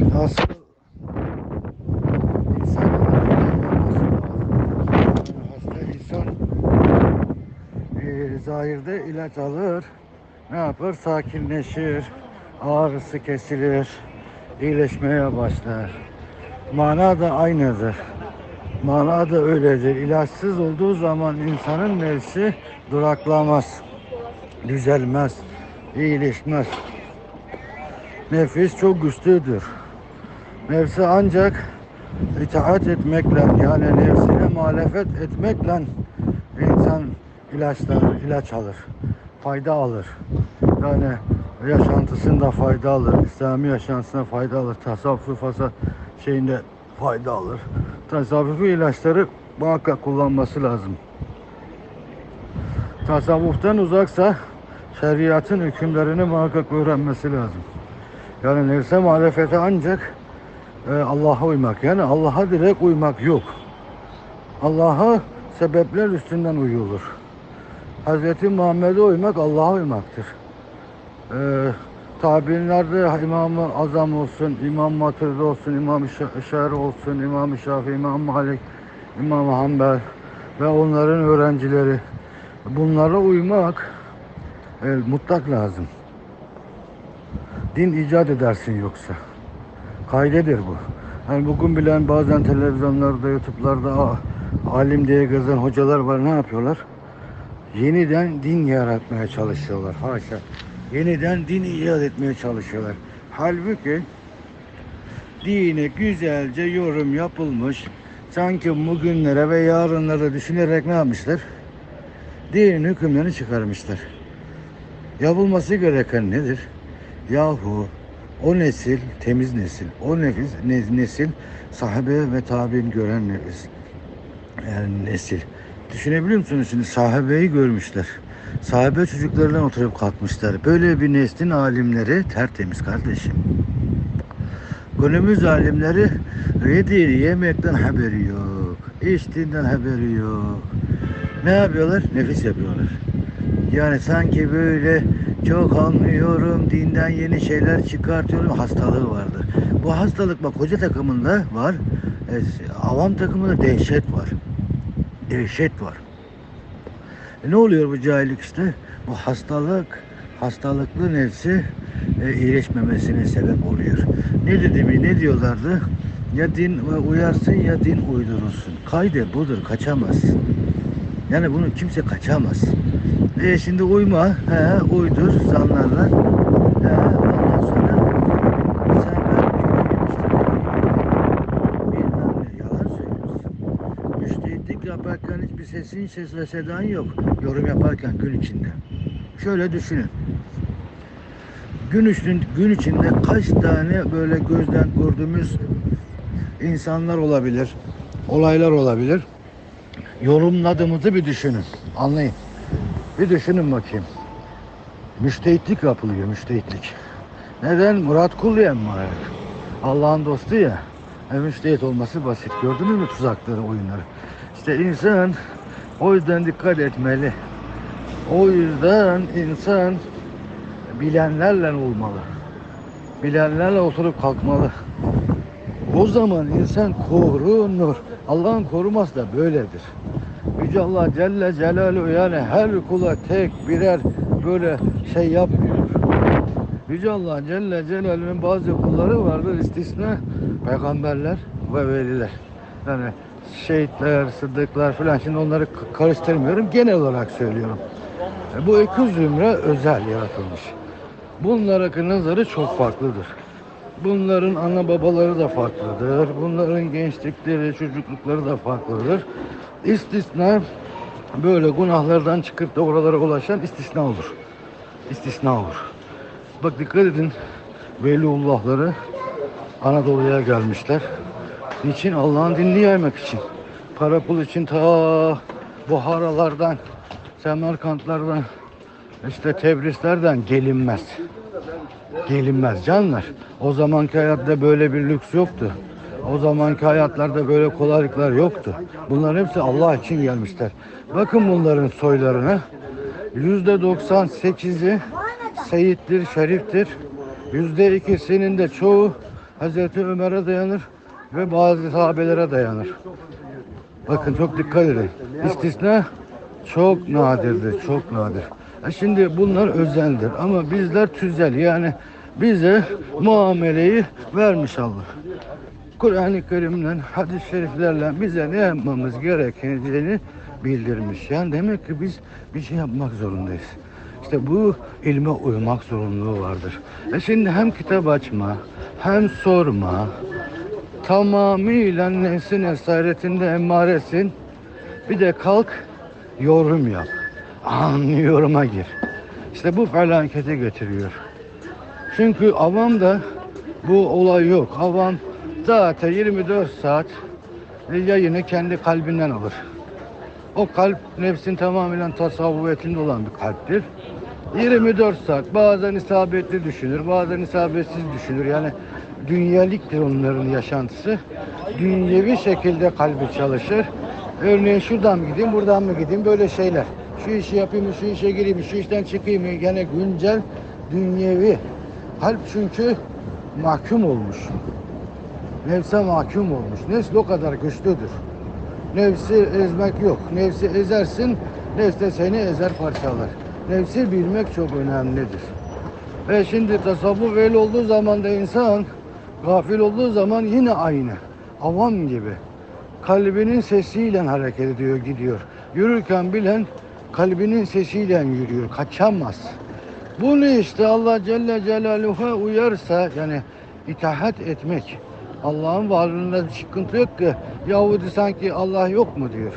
Nasıl insan hasta insan e, zahirde ilaç alır. Ne yapar? Sakinleşir. Ağrısı kesilir. iyileşmeye başlar. Mana da aynıdır. Mana da öyledir. İlaçsız olduğu zaman insanın nefsi duraklamaz. Düzelmez. iyileşmez. Nefis çok güçlüdür. Nefsi ancak itaat etmekle yani nefsine muhalefet etmekle insan ilaçlar, ilaç alır. Fayda alır. Yani yaşantısında fayda alır. İslami yaşantısına fayda alır. Tasavvufu fasa şeyinde fayda alır. Tasavvufi ilaçları muhakkak kullanması lazım. Tasavvuftan uzaksa şeriatın hükümlerini muhakkak öğrenmesi lazım. Yani nefse muhalefete ancak e, Allah'a uymak. Yani Allah'a direkt uymak yok. Allah'a sebepler üstünden uyulur. Hz. Muhammed'e uymak Allah'a uymaktır. E, tabinlerde İmam-ı Azam olsun, İmam Maturidi olsun, İmam Şari olsun, İmam Şafii, İmam Malik, İmam Hanbel ve onların öğrencileri. Bunlara uymak e, mutlak lazım. Din icat edersin yoksa. Kaydedir bu. Hani bugün bilen bazen televizyonlarda, YouTube'larda "Aa, alim diye gezen hocalar var. Ne yapıyorlar? Yeniden din yaratmaya çalışıyorlar. Haşa. Yeniden din icat etmeye çalışıyorlar. Halbuki dine güzelce yorum yapılmış. Sanki bugünlere ve yarınlara düşünerek ne yapmışlar? Dinin hükümlerini çıkarmışlar. Yapılması gereken nedir? Yahu o nesil temiz nesil, o nefis ne- nesil sahabe ve tabi'in gören nefis. Yani nesil. Düşünebiliyor musunuz şimdi sahabeyi görmüşler. Sahabe çocuklarıyla oturup kalkmışlar. Böyle bir neslin alimleri tertemiz kardeşim. Günümüz alimleri yediği yemekten haberi yok. içtiğinden haberi yok. Ne yapıyorlar? Nefis yapıyorlar. Yani sanki böyle çok anlıyorum, dinden yeni şeyler çıkartıyorum hastalığı vardır. Bu hastalık bak hoca takımında var, e, avam takımında dehşet var. Dehşet var. E, ne oluyor bu cahillik işte? Bu hastalık, hastalıklı nefsi e, iyileşmemesine sebep oluyor. Ne dedi mi, ne diyorlardı? Ya din uyarsın ya din uydurursun. Kayde budur, kaçamaz. Yani bunu kimse kaçamaz. E şimdi uyma, he, uydur zanlarla. He, ondan sonra sen ben bilmem ne yalan söylüyorsun. Müştehitlik yaparken hiçbir sesin ses ve sedan yok. Yorum yaparken gün içinde. Şöyle düşünün. Gün, için, gün içinde kaç tane böyle gözden gördüğümüz insanlar olabilir, olaylar olabilir. Yorumladığımızı bir düşünün, anlayın. Bir düşünün bakayım. Müştehitlik yapılıyor, müştehitlik. Neden? Murat Kul ya. Allah'ın dostu ya. E, müştehit olması basit. Gördünüz mü tuzakları, oyunları? İşte insan o yüzden dikkat etmeli. O yüzden insan bilenlerle olmalı. Bilenlerle oturup kalkmalı. O zaman insan korunur. Allah'ın koruması da böyledir. Yüce Allah Celle Celaluhu yani her kula tek birer böyle şey yapmıyor. Yüce Allah Celle Celaluhu'nun bazı kulları vardır istisna peygamberler ve veliler. Yani şehitler, sıddıklar falan şimdi onları karıştırmıyorum genel olarak söylüyorum. E, Bu iki zümre özel yaratılmış. Bunların nazarı çok farklıdır. Bunların ana babaları da farklıdır. Bunların gençlikleri, çocuklukları da farklıdır. İstisna böyle günahlardan çıkıp da oralara ulaşan istisna olur. İstisna olur. Bak dikkat edin. Veliullahları Anadolu'ya gelmişler. Niçin? Allah'ın dinini yaymak için. Para pul için ta Buharalardan, Semerkantlardan, işte Tebrislerden gelinmez. Gelinmez canlar. O zamanki hayatta böyle bir lüks yoktu. O zamanki hayatlarda böyle kolaylıklar yoktu. Bunların hepsi Allah için gelmişler. Bakın bunların soylarına. Yüzde 98'i Seyittir, Şeriftir. Yüzde ikisinin de çoğu Hazreti Ömer'e dayanır ve bazı sahabelere dayanır. Bakın çok dikkat edin. İstisna çok nadirdir, çok nadir. Şimdi bunlar özeldir ama bizler tüzel yani bize muameleyi vermiş Allah. Kur'an-ı Kerim'le, hadis-i şeriflerle bize ne yapmamız gerektiğini bildirmiş. Yani demek ki biz bir şey yapmak zorundayız. İşte bu ilme uymak zorunluluğu vardır. E şimdi hem kitap açma, hem sorma, tamamıyla nefsin esaretinde emaresin. Bir de kalk yorum yap. Anlıyoruma gir. İşte bu felakete getiriyor. Çünkü avam da bu olay yok. Avam zaten 24 saat yayını kendi kalbinden alır. O kalp nefsin tamamen tasavvufetinde olan bir kalptir. 24 saat bazen isabetli düşünür, bazen isabetsiz düşünür. Yani dünyeliktir onların yaşantısı. Dünyevi şekilde kalbi çalışır. Örneğin şuradan mı gideyim, buradan mı gideyim böyle şeyler. Şu işi yapayım şu işe gireyim şu işten çıkayım mı? Gene güncel dünyevi. Kalp çünkü mahkum olmuş. Nefse mahkum olmuş. Nefs o kadar güçlüdür. Nefsi ezmek yok. Nefsi ezersin, nefs de seni ezer parçalar. Nefsi bilmek çok önemlidir. Ve şimdi tasavvuf el olduğu zaman da insan gafil olduğu zaman yine aynı. Avam gibi. Kalbinin sesiyle hareket ediyor, gidiyor. Yürürken bilen kalbinin sesiyle yürüyor. Kaçamaz. Bunu işte Allah Celle Celaluhu'ya uyarsa yani itaat etmek. Allah'ın varlığında bir sıkıntı yok ki. Yahudi sanki Allah yok mu diyor.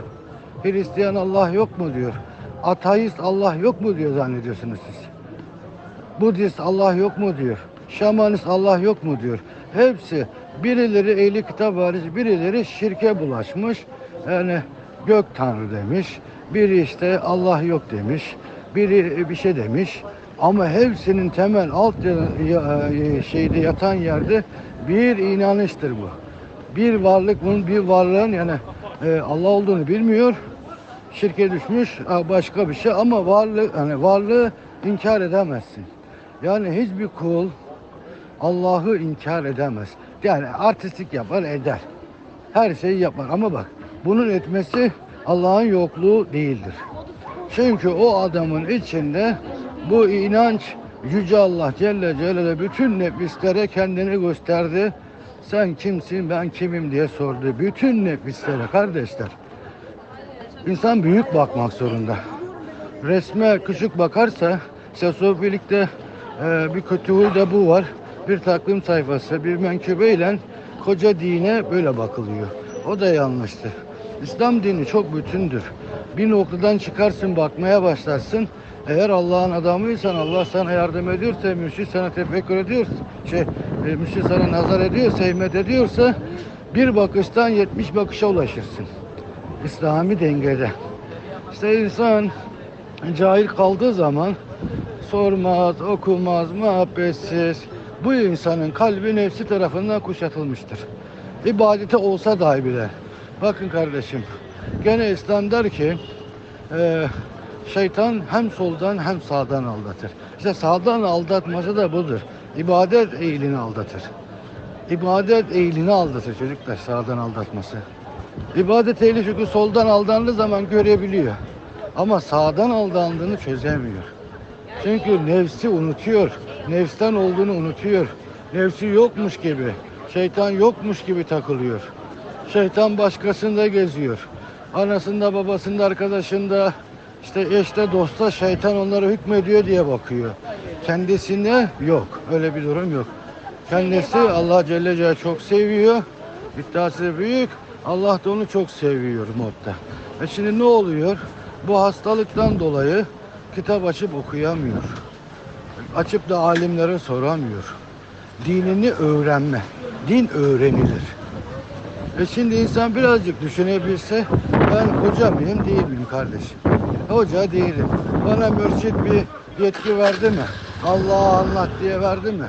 Hristiyan Allah yok mu diyor. Ateist Allah yok mu diyor zannediyorsunuz siz. Budist Allah yok mu diyor. Şamanist Allah yok mu diyor. Hepsi birileri ehli kitap hariç birileri şirke bulaşmış. Yani gök tanrı demiş. Biri işte Allah yok demiş. Biri bir şey demiş. Ama hepsinin temel alt ya- şeyde yatan yerde bir inanıştır bu. Bir varlık bunun bir varlığın yani e, Allah olduğunu bilmiyor. Şirke düşmüş e, başka bir şey ama varlık yani varlığı inkar edemezsin. Yani hiçbir kul Allah'ı inkar edemez. Yani artistlik yapar eder. Her şeyi yapar ama bak bunun etmesi Allah'ın yokluğu değildir. Çünkü o adamın içinde bu inanç Yüce Allah Celle Celaluhu bütün nefislere kendini gösterdi. Sen kimsin ben kimim diye sordu. Bütün nefislere kardeşler. İnsan büyük bakmak zorunda. Resme küçük bakarsa işte sofilikte e, bir kötü huy da bu var. Bir takvim sayfası, bir menkıbeyle koca dine böyle bakılıyor. O da yanlıştır. İslam dini çok bütündür. Bir noktadan çıkarsın bakmaya başlarsın. Eğer Allah'ın adamıysan Allah sana yardım ediyorsa, mürşit sana tefekkür ediyorsa, şey, e, mürşit sana nazar ediyorsa, himmet ediyorsa bir bakıştan 70 bakışa ulaşırsın. İslami dengede. İşte insan cahil kaldığı zaman sormaz, okumaz, muhabbetsiz. Bu insanın kalbi nefsi tarafından kuşatılmıştır. İbadete olsa dahi bile. Bakın kardeşim, gene İslam der ki e, şeytan hem soldan hem sağdan aldatır. İşte sağdan aldatması da budur. İbadet eğilini aldatır. İbadet eğilini aldatır çocuklar sağdan aldatması. İbadet ehli çünkü soldan aldandığı zaman görebiliyor. Ama sağdan aldandığını çözemiyor. Çünkü nefsi unutuyor. Nefsten olduğunu unutuyor. Nefsi yokmuş gibi, şeytan yokmuş gibi takılıyor. Şeytan başkasında geziyor. Anasında, babasında, arkadaşında, işte eşte, dosta şeytan onlara hükmediyor diye bakıyor. Kendisine yok. Öyle bir durum yok. Kendisi Allah Celle Celaluhu çok seviyor. İddiası büyük. Allah da onu çok seviyor modda. E şimdi ne oluyor? Bu hastalıktan dolayı kitap açıp okuyamıyor. Açıp da alimlere soramıyor. Dinini öğrenme. Din öğrenilir. E şimdi insan birazcık düşünebilse ben hoca mıyım değil miyim kardeşim? Hoca değilim. Bana mürşit bir yetki verdi mi? Allah'a anlat diye verdi mi?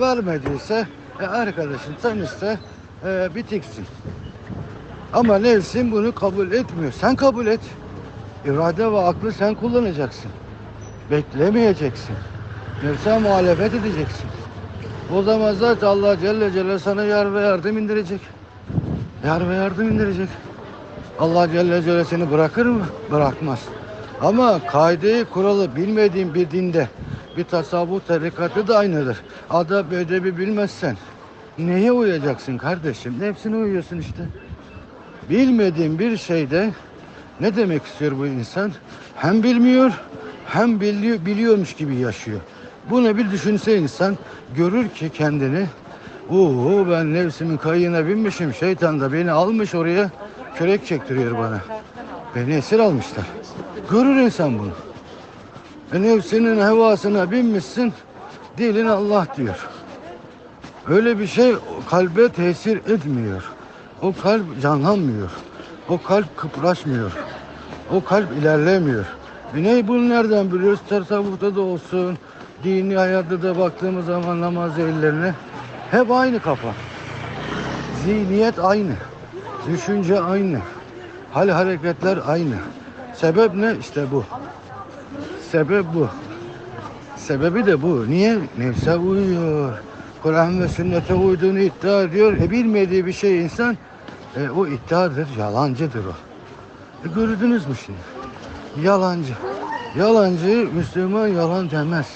Vermediyse e arkadaşım sen iste e, bitiksin. Ama nefsin bunu kabul etmiyor. Sen kabul et. İrade ve aklı sen kullanacaksın. Beklemeyeceksin. Nefse muhalefet edeceksin. O zaman zaten Allah Celle Celle sana yar ve yardım indirecek. Yar ve yardım indirecek. Allah Celle Celle seni bırakır mı? Bırakmaz. Ama kaideyi kuralı bilmediğin bir dinde bir tasavvuf tarikatı da aynıdır. Adab ödebi bilmezsen neye uyacaksın kardeşim? Hepsine uyuyorsun işte. Bilmediğin bir şeyde ne demek istiyor bu insan? Hem bilmiyor hem biliyor, biliyormuş gibi yaşıyor. Bunu bir düşünse insan görür ki kendini Oo ben nefsimin kayığına binmişim. Şeytan da beni almış oraya kürek çektiriyor bana. Beni esir almışlar. Görür insan bunu. E nefsinin hevasına binmişsin. Dilin Allah diyor. Öyle bir şey kalbe tesir etmiyor. O kalp canlanmıyor. O kalp kıpraşmıyor. O kalp ilerlemiyor. E ne bunu nereden biliyoruz? Tasavvufta da olsun, dini hayatta da baktığımız zaman namaz ellerine hep aynı kafa. Zihniyet aynı. Düşünce aynı. Hal hareketler aynı. Sebep ne? İşte bu. Sebep bu. Sebebi de bu. Niye? Nefse uyuyor. Kur'an ve sünnete uyduğunu iddia ediyor. E bilmediği bir şey insan e, o iddiadır, yalancıdır o. E, gördünüz mü şimdi? Yalancı. Yalancı Müslüman yalan demez.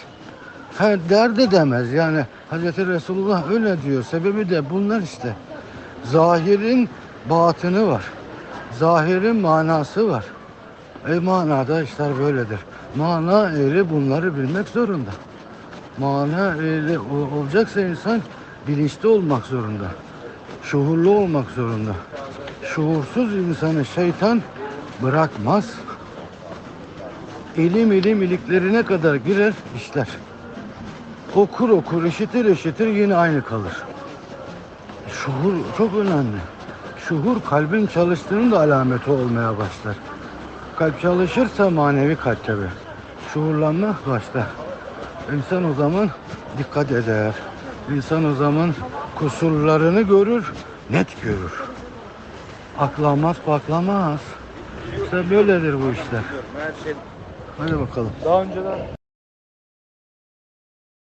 Ha, der de demez yani Hazreti Resulullah öyle diyor. Sebebi de bunlar işte. Zahirin batını var. Zahirin manası var. E manada işler böyledir. Mana ehli bunları bilmek zorunda. Mana ehli ol- olacaksa insan bilinçli olmak zorunda. Şuurlu olmak zorunda. Şuursuz insanı şeytan bırakmaz. İlim ilim iliklerine kadar girer işler. Okur okur, işitir işitir yine aynı kalır. Şuur çok önemli. Şuur kalbin çalıştığının da alameti olmaya başlar. Kalp çalışırsa manevi kalp tabi. Şuurlanma başlar. İnsan o zaman dikkat eder. İnsan o zaman kusurlarını görür, net görür. Aklamaz, paklamaz. İşte böyledir bu işler. Hadi bakalım. daha önceden